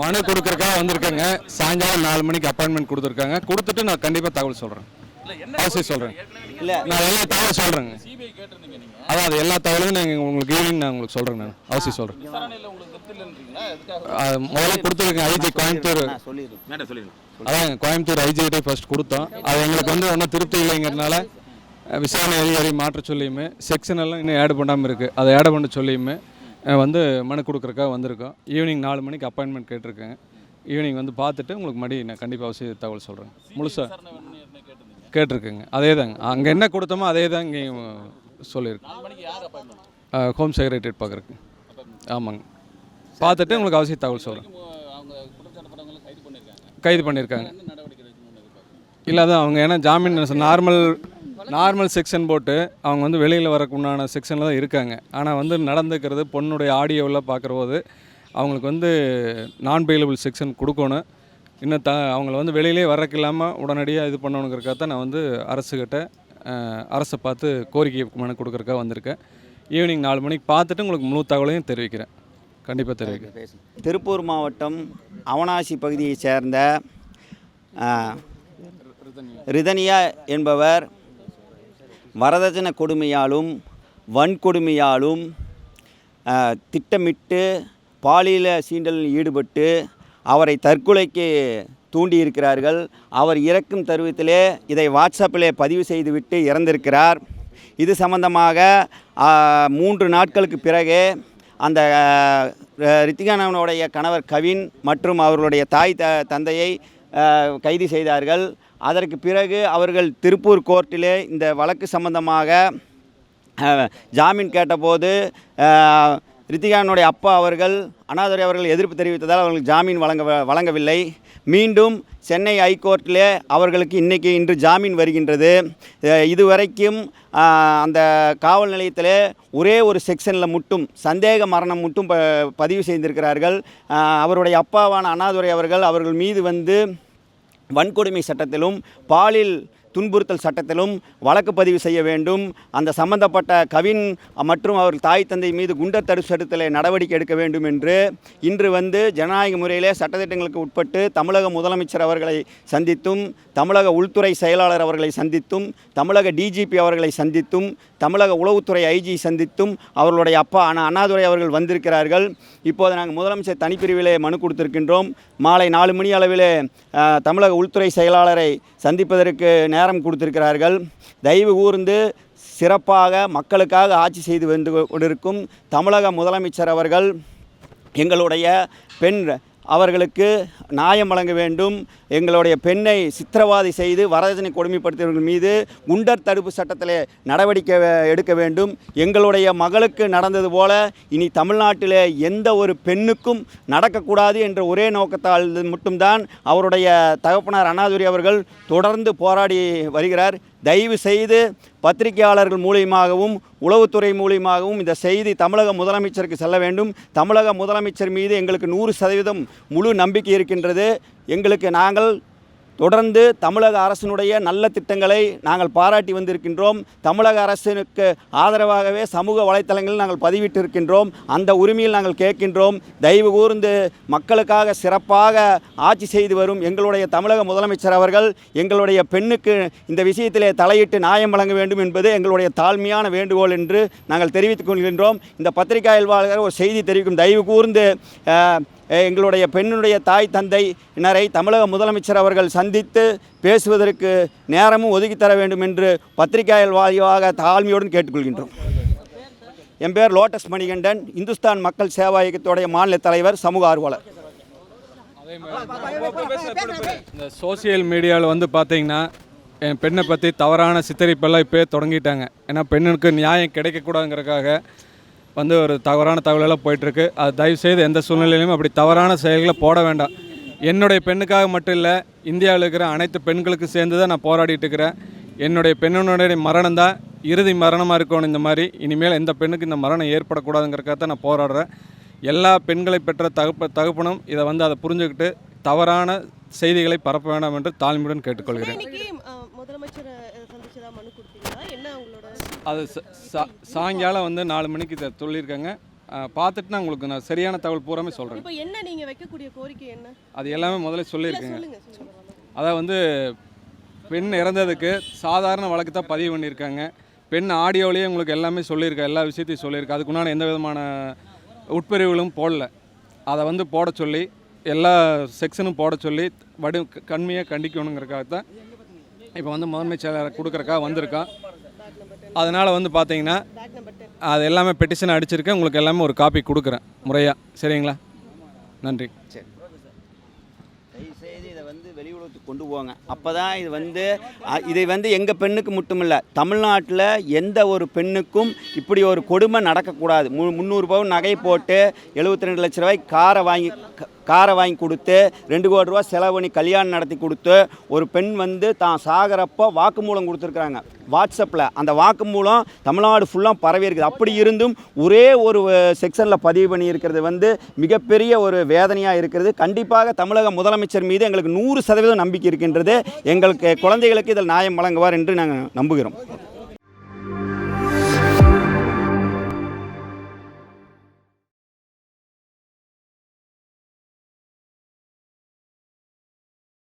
மனு கொடுக்கறக்காக வந்திருக்கேங்க. சாயங்காலம் நாலு மணிக்கு அப்பாயின்மெண்ட் கொடுத்துருக்காங்க. கொடுத்துட்டு நான் கண்டிப்பாக தகவல் சொல்கிறேன் அவசியம் சொல்கிறேன் இல்லை நான் எல்லா தகவலும் சொல்கிறேங்க அதான் அது எல்லா தகவலும் நான் உங்களுக்கு ஈவினிங் நான். உங்களுக்கு சொல்கிறேன் நான் அவசியம் சொல்கிறேன் முதல்ல கொடுத்துருக்கேன். ஐஜி கோயம்புத்தூர். அதான் கோயம்புத்தூர் ஐஜிகிட்டே ஃபர்ஸ்ட் கொடுத்தோம். அது எங்களுக்கு வந்து ஒன்றும் திருப்தி இல்லைங்கிறதுனால விசாரணை அதிகாரி மாற்ற சொல்லியுமே செக்ஷன் எல்லாம் இன்னும் ஆட் பண்ணாமல் இருக்குது அதை ஆட் பண்ண சொல்லியுமே வந்து மனு கொடுக்குறக்காக வந்திருக்கோம். ஈவினிங் நாலு மணிக்கு அப்பாயின்மெண்ட் கேட்டிருக்கேன். ஈவினிங் வந்து பார்த்துட்டு உங்களுக்கு மறுபடி நான் கண்டிப்பாக அவசியம் தகவல் சொல்கிறேன் முழுசாக கேட்டிருக்கேங்க. அதே தாங்க அங்கே என்ன கொடுத்தோமோ அதே தான் இங்கேயும் சொல்லியிருக்கேன் ஹோம் செக்ரட்டரியேட் பார்க்குறக்கு ஆமாங்க. பார்த்துட்டு உங்களுக்கு அவசியம் தகவல் சொல்கிறேன் கைது பண்ணியிருக்காங்க. இல்லை அதான் அவங்க ஏன்னா ஜாமீன் நார்மல் நார்மல் செக்ஷன் போட்டு அவங்க வந்து வெளியில் வரக்கு உண்டான செக்ஷனில் தான் இருக்காங்க. ஆனால் வந்து நடந்துக்கிறது பொண்ணுடைய ஆடியோவில் பார்க்குற போது அவங்களுக்கு வந்து நான் பெயிலபிள் செக்ஷன் கொடுக்கணும். இன்னும் த அவங்கள வந்து வெளியிலே வரக்கு இல்லாமல் உடனடியாக இது பண்ணணுங்கிறக்காக தான் நான் வந்து அரசுக்கிட்ட அரசை பார்த்து கோரிக்கை மனு கொடுக்குறக்காக வந்திருக்கேன். ஈவினிங் நாலு மணிக்கு பார்த்துட்டு உங்களுக்கு முழு தகவலையும் தெரிவிக்கிறேன். கண்டிப்பாக தெரிவிக்கிறேன். திருப்பூர் மாவட்டம் அவனாசி பகுதியைச் சேர்ந்த ரிதனியா என்பவர் வரதட்சணை கொடுமையாலும் வன்கொடுமையாலும் திட்டமிட்டு பாலியல சீண்டலில் ஈடுபட்டு அவரை தற்கொலைக்கு தூண்டியிருக்கிறார்கள். அவர் இறக்கும் தருவத்திலே இதை வாட்ஸ்அப்பிலே பதிவு செய்துவிட்டு இறந்திருக்கிறார். இது சம்பந்தமாக மூன்று நாட்களுக்கு பிறகு அந்த ரித்திகானவனுடைய கணவர் கவின் மற்றும் அவர்களுடைய தாய் த தந்தையை கைது செய்தார்கள். அதற்கு பிறகு அவர்கள் திருப்பூர் கோர்ட்டிலே இந்த வழக்கு சம்பந்தமாக ஜாமீன் கேட்டபோது ரித்திகானுடைய அப்பா அவர்கள் அண்ணாதுரை அவர்கள் எதிர்ப்பு தெரிவித்ததால் அவர்களுக்கு ஜாமீன் வழங்க வழங்கவில்லை. மீண்டும் சென்னை ஹைகோர்ட்டிலே அவர்களுக்கு இன்றைக்கி இன்று ஜாமீன் வருகின்றது. இதுவரைக்கும் அந்த காவல் நிலையத்தில் ஒரே ஒரு செக்ஷனில் மட்டும் சந்தேக மரணம் மட்டும் ப பதிவு செய்திருக்கிறார்கள். அவருடைய அப்பாவான அண்ணாதுரை அவர்கள் அவர்கள் மீது வந்து வன்கொடுமை சட்டத்திலும் பாலியல் துன்புறுத்தல் சட்டத்திலும் வழக்கு பதிவு செய்ய வேண்டும். அந்த சம்பந்தப்பட்ட கவின் மற்றும் அவர் தாய் தந்தை மீது குண்டர் தடுப்பு சட்டத்தில் நடவடிக்கை எடுக்க வேண்டும் என்று இன்று வந்து ஜனநாயக முறையிலே சட்டத்திட்டங்களுக்கு உட்பட்டு தமிழக முதலமைச்சர் அவர்களை சந்தித்தும் தமிழக உள்துறை செயலாளர் அவர்களை சந்தித்தும் தமிழக டிஜிபி அவர்களை சந்தித்தும் தமிழக உளவுத்துறை ஐஜி சந்தித்தும் அவர்களுடைய அப்பா அண்ணா அண்ணாதுரை அவர்கள் வந்திருக்கிறார்கள். இப்போது நாங்கள் முதலமைச்சர் தனிப்பிரிவிலே மனு கொடுத்திருக்கின்றோம். மாலை நாலு மணி அளவிலே தமிழக உள்துறை செயலாளரை சந்திப்பதற்கு நேரம் கொடுத்திருக்கிறார்கள். தயவு கூர்ந்து சிறப்பாக மக்களுக்காக ஆட்சி செய்து வந்து கொண்டிருக்கும் தமிழக முதலமைச்சர் அவர்கள் எங்களுடைய பெண் அவர்களுக்கு நியாயம் வழங்க வேண்டும். எங்களுடைய பெண்ணை சித்திரவாதை செய்து வரதட்சணை கொடுமைப்படுத்தியவர்கள் மீது குண்டர் தடுப்பு சட்டத்தில் நடவடிக்கை எடுக்க வேண்டும். எங்களுடைய மகளுக்கு நடந்தது போல இனி தமிழ்நாட்டிலே எந்த ஒரு பெண்ணுக்கும் நடக்கக்கூடாது என்ற ஒரே நோக்கத்தால் மட்டும்தான் அவருடைய தகப்பனார் அண்ணாதுரை அவர்கள் தொடர்ந்து போராடி வருகிறார். தயவு செய்து பத்திரிகையாளர்கள் மூலியமாகவும் உளவுத்துறை மூலியமாகவும் இந்த செய்தி தமிழக முதலமைச்சருக்கு செல்ல வேண்டும். தமிழக முதலமைச்சர் மீது எங்களுக்கு நூறு சதவீதம் முழு நம்பிக்கை இருக்கின்றது. எங்களுக்கு நாங்கள் தொடர்ந்து தமிழக அரசினுடைய நல்ல திட்டங்களை நாங்கள் பாராட்டி வந்திருக்கின்றோம். தமிழக அரசினுக்கு ஆதரவாகவே சமூக வலைத்தளங்களில் நாங்கள் பதிவிட்டிருக்கின்றோம். அந்த உரிமையில் நாங்கள் கேட்கின்றோம். தயவு கூர்ந்து மக்களுக்காக சிறப்பாக ஆட்சி செய்து வரும் எங்களுடைய தமிழக முதலமைச்சர் அவர்கள் எங்களுடைய பெண்ணுக்கு இந்த விஷயத்திலே தலையிட்டு நியாயம் வழங்க வேண்டும் என்பது எங்களுடைய தாழ்மையான வேண்டுகோள் என்று நாங்கள் தெரிவித்துக் கொள்கின்றோம். இந்த பத்திரிகையாளர் ஒரு செய்தி தெரிவிக்கும். தயவு கூர்ந்து எங்களுடைய பெண்ணுடைய தாய் தந்தை இனரை தமிழக முதலமைச்சர் அவர்கள் சந்தித்து பேசுவதற்கு நேரமும் ஒதுக்கி தர வேண்டும் என்று பத்திரிகையாளர் வாயிலாக தாழ்மையுடன் கேட்டுக்கொள்கின்றோம். என் பேர் லோட்டஸ் மணிகண்டன் இந்துஸ்தான் மக்கள் சேவா இயக்கத்துடைய மாநில தலைவர் சமூக ஆர்வலர். இந்த சோஷியல் மீடியாவில் வந்து பார்த்தீங்கன்னா என் பெண்ணை பற்றி தவறான சித்தரிப்பெல்லாம் இப்போயே தொடங்கிட்டாங்க. ஏன்னா பெண்ணுக்கு நியாயம் கிடைக்கக்கூடாதுங்கிறதுக்காக வந்து ஒரு தவறான தகவலெல்லாம் போயிட்டுருக்கு. அது தயவுசெய்து எந்த சூழ்நிலையிலும் அப்படி தவறான செயல்களை போட வேண்டாம். என்னுடைய பெண்ணுக்காக மட்டும் இல்லை இந்தியாவில் இருக்கிற அனைத்து பெண்களுக்கு சேர்ந்து தான் நான் போராடிட்டு இருக்கிறேன். என்னுடைய பெண்ணுடைய மரணம் தான் இறுதி மரணமாக இருக்கணும் இந்த மாதிரி. இனிமேல் எந்த பெண்ணுக்கு இந்த மரணம் ஏற்படக்கூடாதுங்கிறக்காக தான் நான் போராடுறேன். எல்லா பெண்களை பெற்ற தகப்ப தகப்பனும் இதை வந்து அதை புரிஞ்சுக்கிட்டு தவறான செய்திகளை பரப்ப வேண்டாம் என்று தாழ்மையுடன் கேட்டுக்கொள்கிறேன். முதலமைச்சர் அது சாயங்காலம் வந்து நாலு மணிக்கு சொல்லியிருக்காங்க. பார்த்துட்டு நான் உங்களுக்கு நான் சரியான தகவல் பூராமே சொல்கிறேன் இப்போ என்ன நீங்க வைக்கக்கூடிய கோரிக்கை என்ன? அது எல்லாமே முதல்ல சொல்லியிருக்கேங்க. அதான் வந்து பெண் இறந்ததுக்கு சாதாரண வழக்கு தான் பதிவு பண்ணியிருக்காங்க. பெண் ஆடியோலேயே உங்களுக்கு எல்லாமே சொல்லியிருக்கா எல்லா விஷயத்தையும் சொல்லியிருக்கா. அதுக்குண்டான எந்த விதமான உட்பிரிவுகளும் போடல. அதை வந்து போட சொல்லி எல்லா செக்ஷனும் போட சொல்லி வடி கண்மையாக கண்டிக்கணுங்கிறக்காக தான் இப்போ வந்து முதன்மை செயலாளர் கொடுக்குறக்காக வந்திருக்கான். அதனால் வந்து பார்த்தீங்கன்னா அது எல்லாமே பெட்டிஷன் அடிச்சிருக்கேன். உங்களுக்கு எல்லாமே ஒரு காப்பி கொடுக்குறேன். முறையாக சரிங்களா? நன்றி. சரி. தயவுசெய்து இதை வந்து வெளி உலகத்துக்கு கொண்டு போங்க. அப்போ தான் இது வந்து இதை வந்து எங்கள் பெண்ணுக்கு மட்டும் இல்லை தமிழ்நாட்டில் எந்த ஒரு பெண்ணுக்கும் இப்படி ஒரு கொடுமை நடக்கக்கூடாது. மு முந்நூறு பவுன் நகை போட்டு எழுபத்தி ரெண்டு லட்ச ரூபாய் காரை வாங்கி க- காரை வாங்கி கொடுத்து ரெண்டு கோடி ரூபா செலவு பண்ணி கல்யாணம் நடத்தி கொடுத்து ஒரு பெண் வந்து தான் சாகிறப்போ வாக்குமூலம் கொடுத்துருக்குறாங்க. வாட்ஸ்அப்பில் அந்த வாக்குமூலம் தமிழ்நாடு ஃபுல்லாக பரவி இருக்குது. அப்படி இருந்தும் ஒரே ஒரு செக்ஷனில் பதிவு பண்ணி இருக்கிறது வந்து மிகப்பெரிய ஒரு வேதனையாக இருக்கிறது. கண்டிப்பாக தமிழக முதலமைச்சர் மீது எங்களுக்கு நூறு சதவீதம் நம்பிக்கை இருக்கின்றது. எங்களுக்கு குழந்தைகளுக்கு இதில் நியாயம் வழங்குவார் என்று நாங்கள் நம்புகிறோம்.